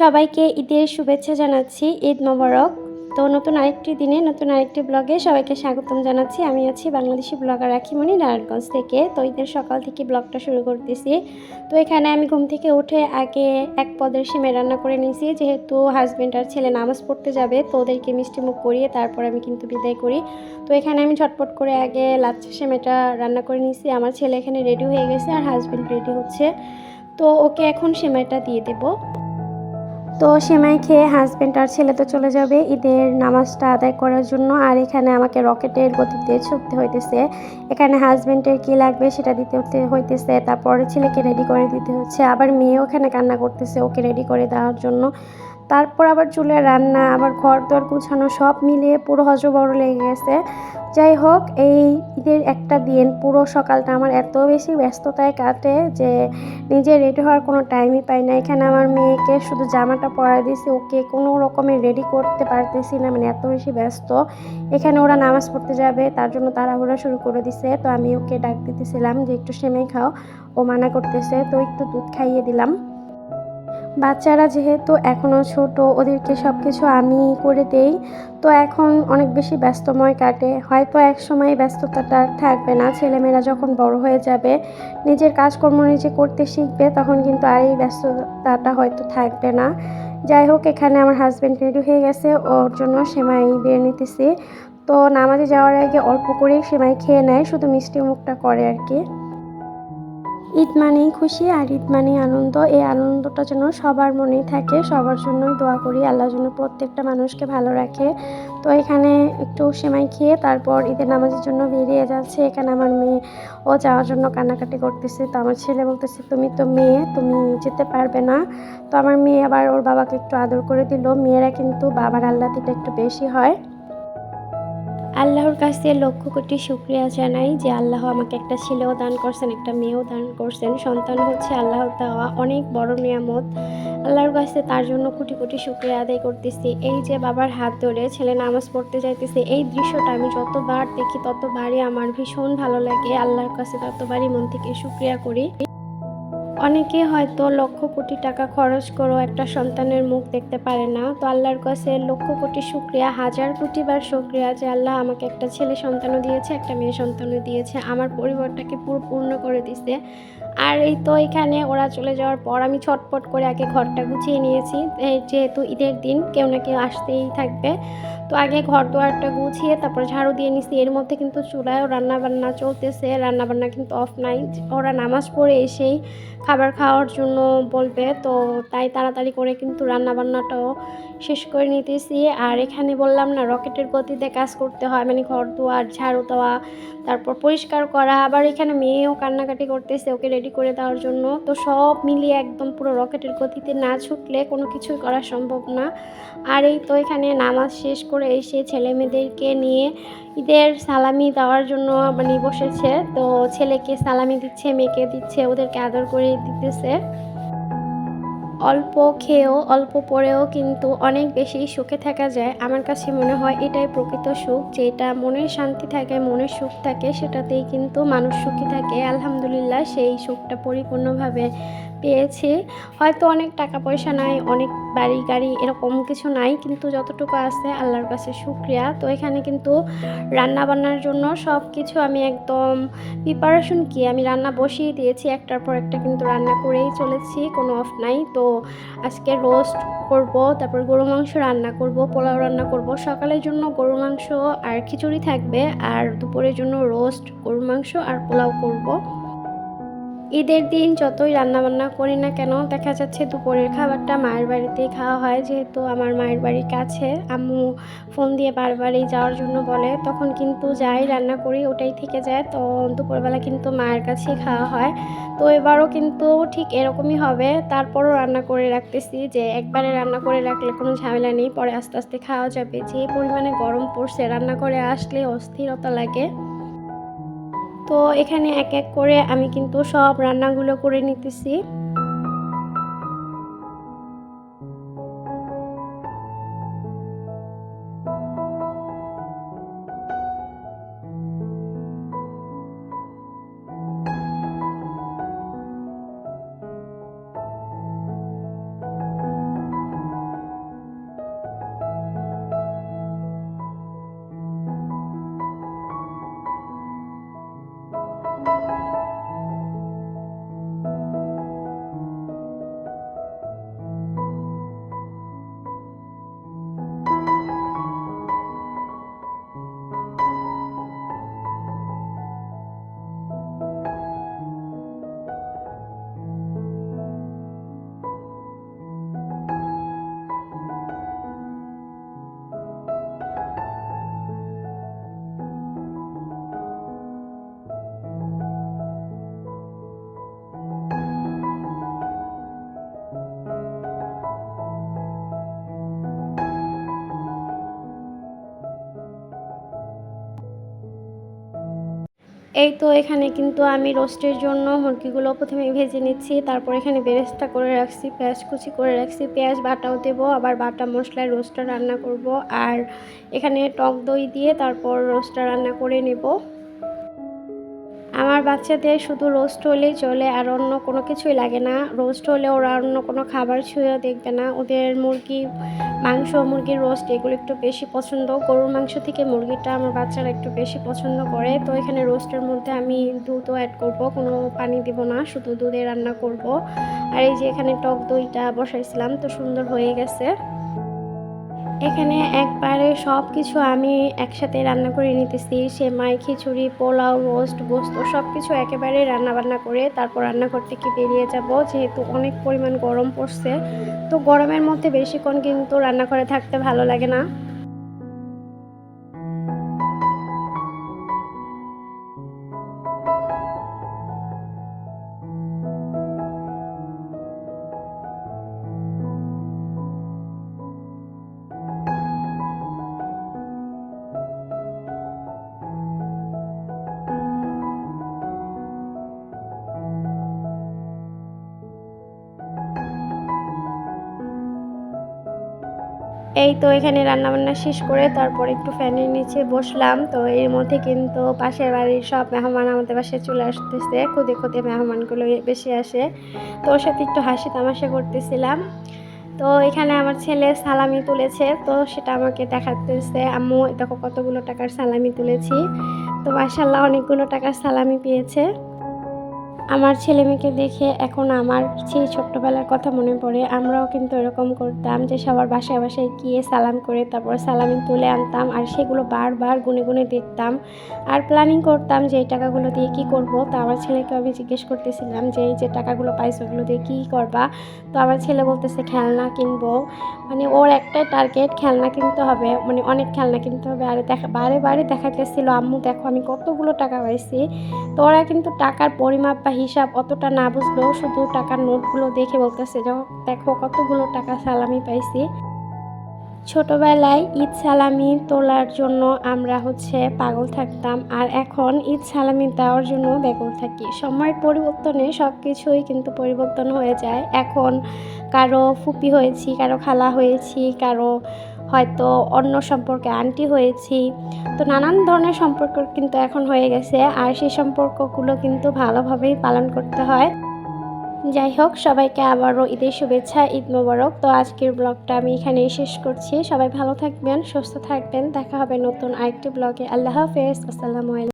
সবাইকে ঈদের শুভেচ্ছা জানাচ্ছি, ঈদ মোবারক। তো নতুন আরেকটি দিনে, নতুন আরেকটি ব্লগে সবাইকে স্বাগতম জানাচ্ছি। আমি আছি বাংলাদেশি ব্লগার রাখিমণি নারায়ণগঞ্জ থেকে। তো ঈদের সকাল থেকে ব্লগটা শুরু করতেছি। তো এখানে আমি ঘুম থেকে উঠে আগে এক পদের সিমে রান্না করে নিয়েছি। যেহেতু হাজব্যান্ড আর ছেলে নামাজ পড়তে যাবে, তো ওদেরকে মিষ্টি মুখ করিয়ে তারপর আমি কিন্তু বিদায় করি। তো এখানে আমি ঝটপট করে আগে লাচ্ছা সেমেটা রান্না করে নিয়েছি। আমার ছেলে এখানে রেডি হয়ে গেছে আর হাজব্যান্ড রেডি হচ্ছে। তো ওকে এখন সেমাইটা দিয়ে দেবো। তো সেমাই খেয়ে হাজব্যান্ড আর ছেলে তো চলে যাবে। ঈদের নামাজটা আদায় করার জন্য। আর এখানে আমাকে রকেটের গতিতে ছুটতে হইতেছে। এখানে হাজব্যান্ডের কি লাগবে সেটা দিতে হইতেছে। তারপরে ছেলেকে রেডি করে দিতে হচ্ছে। আবার মেয়ে ওখানে কান্না করতেছে ওকে রেডি করে দেওয়ার জন্য। তারপর আবার চুলে রান্না, আবার ঘর দর গুছানো সব মিলিয়ে পুরো হজ বড় লেগে গেছে। যাই হোক, এই ঈদের একটা দিন, পুরো সকালটা আমার এত বেশি ব্যস্ততায় কাটে যে নিজে রেডি হওয়ার কোনো টাইমই পাই না। এখানে আমার মেয়েকে শুধু জামাটা পরা দিয়েছি, ওকে কোনো রকমের রেডি করতে পারতেছি না মানে এত বেশি ব্যস্ত। এখানে ওরা নামাজ পড়তে যাবে, তার জন্য তাড়াহুড়া শুরু করে দিছে। তো আমি ওকে ডাক দিতেছিলাম যে, একটু সেমে খাও। ও মানা করতেছে, তো একটু দুধ খাইয়ে দিলাম। বাচ্চারা যেহেতু এখনও ছোট, ওদেরকে সব কিছু আমি করে দেই। তো এখন অনেক বেশি ব্যস্তময় কাটে। হয়তো এক সময় ব্যস্ততাটা থাকবে না। ছেলেমেয়েরা যখন বড় হয়ে যাবে, নিজের কাজকর্ম নিজে করতে শিখবে, তখন কিন্তু আর এই ব্যস্ততাটা হয়তো থাকবে না। যাই হোক, এখানে আমার হাজব্যান্ড রেডি হয়ে গেছে। ওর জন্য সেমাই বের নিতেছি। তো নামাজে যাওয়ার আগে অল্প করেই সেমাই খেয়ে নেয়। শুধু মিষ্টি মুখটা করে আর কি। ঈদ মানেই খুশি আর ঈদ মানেই আনন্দ। এই আনন্দটা যেন সবার মনেই থাকে, সবার জন্যই দোয়া করি। আল্লাহ যেন প্রত্যেকটা মানুষকে ভালো রাখে। তো এখানে একটু সেমাই খেয়ে তারপর ঈদের নামাজের জন্য বেরিয়ে যাচ্ছে। এখানে আমার মেয়ে ও যাওয়ার জন্য কান্নাকাটি করতেছে। তো আমার ছেলে বলতেছে, তুমি তো মেয়ে, তুমি যেতে পারবে না। তো আমার মেয়ে আবার ওর বাবাকে একটু আদর করে দিল। মেয়েরা কিন্তু বাবার আল্লাহ আল্লাদিটা একটু বেশি হয়। আল্লাহর কাছে লক্ষ কোটি শুক্রিয়া জানাই যে আল্লাহ আমাকে একটা ছেলেও দান করছেন, একটা মেয়েও দান করছেন। সন্তান হচ্ছে আল্লাহ দেওয়া অনেক বড় নিয়ামত। আল্লাহর কাছে তার জন্য কোটি কোটি শুক্রিয়া আদায় করতেছি। এই যে বাবার হাত ধরে ছেলে নামাজ পড়তে যাইতেছে, এই দৃশ্যটা আমি যতবার দেখি ততবারই আমার ভীষণ ভালো লাগে। আল্লাহর কাছে ততবারই মন থেকে শুক্রিয়া করি। অনেকে হয়তো লক্ষ কোটি টাকা খরচ করেও একটা সন্তানের মুখ দেখতে পারে না। তো আল্লাহর কাছে লক্ষ কোটি শুক্রিয়া, হাজার কোটি বার শুক্রিয়া যে আল্লাহ আমাকে একটা ছেলে সন্তানও দিয়েছে, একটা মেয়ে সন্তানও দিয়েছে, আমার পরিবারটাকে পুরো পূর্ণ করে দিছে। আর এই তো এখানে ওরা চলে যাওয়ার পর আমি ছটপট করে আগে ঘরটা গুছিয়ে নিয়েছি। যেহেতু ঈদের দিন, কেউ না কেউ আসতেই থাকবে। তো আগে ঘর দুয়ারটা গুছিয়ে তারপর ঝাড়ু দিয়ে নিছি। এর মধ্যে কিন্তু চুলায়ও রান্না বান্না চলতেছে রান্না বান্না কিন্তু অফ নাই। ওরা নামাজ পড়ে এসেই খাবার খাওয়ার জন্য বলবে, তো তাই তাড়াতাড়ি করে কিন্তু রান্না বান্নাটাও শেষ করে নিতেছি। আর এখানে বললাম না, রকেটের গতিতে কাজ করতে হয় মানে ঘর দুয়ার ঝাড়ু দেওয়া, তারপর পরিষ্কার করা। আবার এখানে মেয়েও কান্নাকাটি করতেছে ওকে রেডি করে দেওয়ার জন্য। তো সব মিলিয়ে একদম পুরো রকেটের গতিতে না ছুটলে কোনো কিছুই করা সম্ভব না। আর এই তো এখানে নামাজ শেষ করে এসে ছেলে মেয়েদেরকে নিয়ে ঈদের সালামি দেওয়ার জন্য মানে বসেছে। তো ছেলেকে সালামি দিচ্ছে, মেয়েকে দিচ্ছে, ওদেরকে আদর করে দিতেছে। অল্প খেয়েও, অল্প পরেও কিন্তু অনেক বেশি সুখে থাকা যায়। আমার কাছে মনে হয় এটাই প্রকৃত সুখ যেটা মনের শান্তি থাকে, মনের সুখ থাকে, সেটাতেই কিন্তু মানুষ সুখী থাকে। আলহামদুলিল্লাহ সেই সুখটা পরিপূর্ণভাবে পেয়েছি। হয়তো অনেক টাকা পয়সা নাই, অনেক বাড়ি গাড়ি এরকম কিছু নাই, কিন্তু যতটুকু আছে আল্লাহর কাছে শুক্রিয়া। তো এখানে কিন্তু রান্না বান্নার জন্য সব কিছু আমি একদম প্রিপারেশন কি, আমি রান্না বসিয়ে দিয়েছি, একটার পর একটা কিন্তু রান্না করেই চলেছি, কোনো অফ নাই। তো আজকে রোস্ট করব, তারপর গরু মাংস রান্না করব, পোলাও রান্না করব। সকালের জন্য গরু মাংস আর খিচুড়ি থাকবে, আর দুপুরের জন্য রোস্ট গরু মাংস আর পোলাও করব। ঈদের দিন যতই রান্নাবান্না করি না কেন, দেখা যাচ্ছে দুপুরের খাবারটা মায়ের বাড়িতেই খাওয়া হয়। যেহেতু আমার মায়ের বাড়ির কাছে, আম্মু ফোন দিয়ে বারবারই যাওয়ার জন্য বলে, তখন কিন্তু যাই রান্না করি ওটাই থেকে যায়। তো দুপুরবেলা কিন্তু মায়ের কাছেই খাওয়া হয়। তো এবারও কিন্তু ঠিক এরকমই হবে। তারপরও রান্না করে রাখতেছি যে, একবারে রান্না করে রাখলে কোনো ঝামেলা নেই। পরে আস্তে আস্তে খাওয়া যাবে। যে পরিমাণে গরম পড়ছে, রান্না করে আসলে অস্থিরতা লাগে। তো এখানে এক এক করে আমি কিন্তু সব রান্নাগুলো করে নিতেছি। এই তো এখানে কিন্তু আমি রোস্টের জন্য মুরগিগুলো প্রথমে ভেজে নিচ্ছি, তারপর এখানে বেরেস্তা করে রাখছি, পেঁয়াজ কুচি করে রাখছি, পেঁয়াজ বাটাও দেবো, আবার বাটা মশলায় রোস্টটা রান্না করব, আর এখানে টক দই দিয়ে তারপর রোস্টটা রান্না করে নেব। আমার বাচ্চাদের শুধু রোস্ট হলেই চলে আর অন্য কোনো কিছুই লাগে না। রোস্ট হলে ওরা অন্য কোনো খাবার ছুঁয়েও দেখবে না। ওদের মুরগি, মাংস, মুরগির রোস্ট এগুলো একটু বেশি পছন্দ। গরুর মাংস থেকে মুরগিটা আমার বাচ্চারা একটু বেশি পছন্দ করে। তো এখানে রোস্টের মধ্যে আমি দুধও অ্যাড করব। কোনো পানি দিব না, শুধু দুধে রান্না করব। আর এই যে এখানে টক দইটা বসাইছিলাম, তো সুন্দর হয়ে গেছে। এখানে একবারে সব কিছু আমি একসাথে রান্না করে নিতেছি। সেমাই, খিচুড়ি, পোলাও রোস্ট গোস্ত সব কিছু একেবারে রান্নাবান্না করে তারপর রান্না করতে কি বেরিয়ে যাব। যেহেতু অনেক পরিমাণ গরম পড়ছে, তো গরমের মধ্যে বেশিক্ষণ কিন্তু রান্নাঘরে থাকতে ভালো লাগে না। এই তো এখানে রান্নাবান্না শেষ করে তারপর একটু ফ্যানের নিচে বসলাম। তো এর মধ্যে কিন্তু পাশের বাড়ির সব মেহমান আমাদের বাসায় চলে আসতেছে। খুদে খুদে মেহমানগুলো বেশি আসে। তো ওর সাথে একটু হাসি তামাশা করতেছিলাম। তো এখানে আমার ছেলে সালামি তুলেছে। তো সেটা আমাকে দেখাতেছে, আম্মু, দেখো কতগুলো টাকার সালামি তুলেছি। তো মাসাল্লাহ অনেকগুলো টাকার সালামি পেয়েছে। আমার ছেলে মেয়েকে দেখে এখন আমার সেই ছোট্টবেলার কথা মনে পড়ে। আমরাও কিন্তু এরকম করতাম যে সবার বাসায় বাসায় গিয়ে সালাম করে তারপর সালামি তুলে আনতাম আর সেগুলো বারবার গুনে গুনে দেখতাম। আর প্ল্যানিং করতাম যে এই টাকাগুলো দিয়ে কি করব। তো আমার ছেলেকে আমি জিজ্ঞেস করতেছিলাম যে এই যে টাকাগুলো পাইছো ওগুলো দিয়ে কী করবা? তো আমার ছেলে বলতেছে, খেলনা কিনবো। মানে ওর একটাই টার্গেট খেলনা কিনতে হবে। মানে অনেক খেলনা কিনতে হবে। আর দেখা, বারে বারে দেখাইতেছিল, আম্মু দেখো আমি কতগুলো টাকা পাইছি। তো ওরা কিন্তু টাকার পরিমাপ বা হিসাব অতটা না বুঝলেও শুধু টাকার নোটগুলো দেখে বলতেছে, যে দেখো কতগুলো টাকা সালামি পাইছি। ছোটবেলায় ঈদ সালামি তোলার জন্য আমরা হচ্ছে পাগল থাকতাম আর এখন ঈদ সালামি দেওয়ার জন্য বেগল থাকি। সময়ের পরিবর্তনে সব কিছুই কিন্তু পরিবর্তন হয়ে যায়। এখন কারও ফুপি হয়েছি, কারও খালা হয়েছি, কারও হয়তো অন্য সম্পর্কে আন্টি হয়েছি। তো নানান ধরনের সম্পর্ক কিন্তু এখন হয়ে গেছে আর সেই সম্পর্কগুলো কিন্তু ভালোভাবেই পালন করতে হয়। যাই হোক, সবাইকে আবারও ঈদের শুভেচ্ছা, ঈদ মোবারক। তো আজকের ব্লগটা আমি এখানেই শেষ করছি। সবাই ভালো থাকবেন, সুস্থ থাকবেন। দেখা হবে নতুন আরেকটি ব্লগে। আল্লাহ হাফেজ। আসসালামু আলাইকুম।